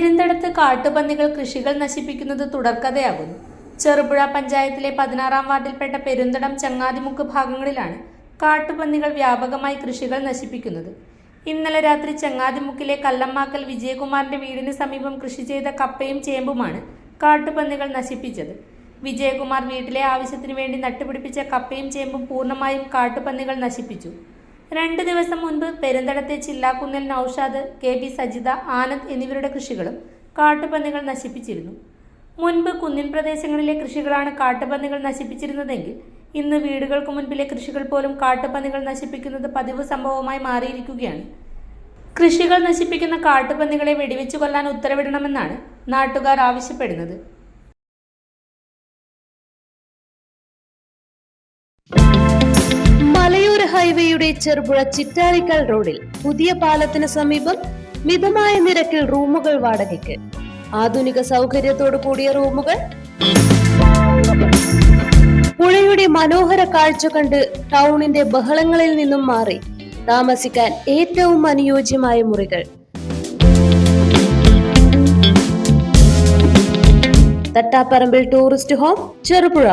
പെരിന്തടത്ത് കാട്ടുപന്നികൾ കൃഷികൾ നശിപ്പിക്കുന്നത് തുടർക്കഥയാകുന്നു. ചെറുപുഴ പഞ്ചായത്തിലെ പതിനാറാം വാർഡിൽപ്പെട്ട പെരുന്തടം ചങ്ങാതിമുക്ക് ഭാഗങ്ങളിലാണ് കാട്ടുപന്നികൾ വ്യാപകമായി കൃഷികൾ നശിപ്പിക്കുന്നത്. ഇന്നലെ രാത്രി ചങ്ങാതിമുക്കിലെ കല്ലമ്മാക്കൽ വിജയകുമാറിന്റെ വീടിന് സമീപം കൃഷി ചെയ്ത കപ്പയും ചേമ്പുമാണ് കാട്ടുപന്നികൾ നശിപ്പിച്ചത്. വിജയകുമാർ വീട്ടിലെ ആവശ്യത്തിനു വേണ്ടി നട്ടുപിടിപ്പിച്ച കപ്പയും ചേമ്പും പൂർണമായും കാട്ടുപന്നികൾ നശിപ്പിച്ചു. രണ്ട് ദിവസം മുൻപ് പെരുന്തടത്തെ ചില്ലാക്കുന്നിൽ നൌഷാദ് കെ ബി സജിത ആനന്ദ് എന്നിവരുടെ കൃഷികളും കാട്ടുപന്നികൾ നശിപ്പിച്ചിരുന്നു. മുൻപ് കുന്നിൻ പ്രദേശങ്ങളിലെ കൃഷികളാണ് കാട്ടുപന്നികൾ നശിപ്പിച്ചിരുന്നതെങ്കിൽ ഇന്ന് വീടുകൾക്ക് മുൻപിലെ കൃഷികൾ പോലും കാട്ടുപന്നികൾ നശിപ്പിക്കുന്നത് പതിവ് സംഭവമായി മാറിയിരിക്കുകയാണ്. കൃഷികൾ നശിപ്പിക്കുന്ന കാട്ടുപന്നികളെ വെടിവെച്ചു കൊല്ലാൻ ഉത്തരവിടണമെന്നാണ് നാട്ടുകാർ ആവശ്യപ്പെടുന്നത്. മലയോര ഹൈവേയുടെ ചെറുപുഴ ചിറ്റാരിക്കൽ റോഡിൽ പുതിയ പാലത്തിന് സമീപം മിതമായ നിരക്കിൽ റൂമുകൾ വാടകയ്ക്ക്. ആധുനിക സൗകര്യത്തോടു കൂടിയ റൂമുകൾ. പുഴയുടെ മനോഹര കാഴ്ച കണ്ട് ടൗണിന്റെ ബഹളങ്ങളിൽ നിന്നും മാറി താമസിക്കാൻ ഏറ്റവും അനുയോജ്യമായ മുറികൾ. തട്ടാപ്പറമ്പിൽ ടൂറിസ്റ്റ് ഹോം ചെറുപുഴ.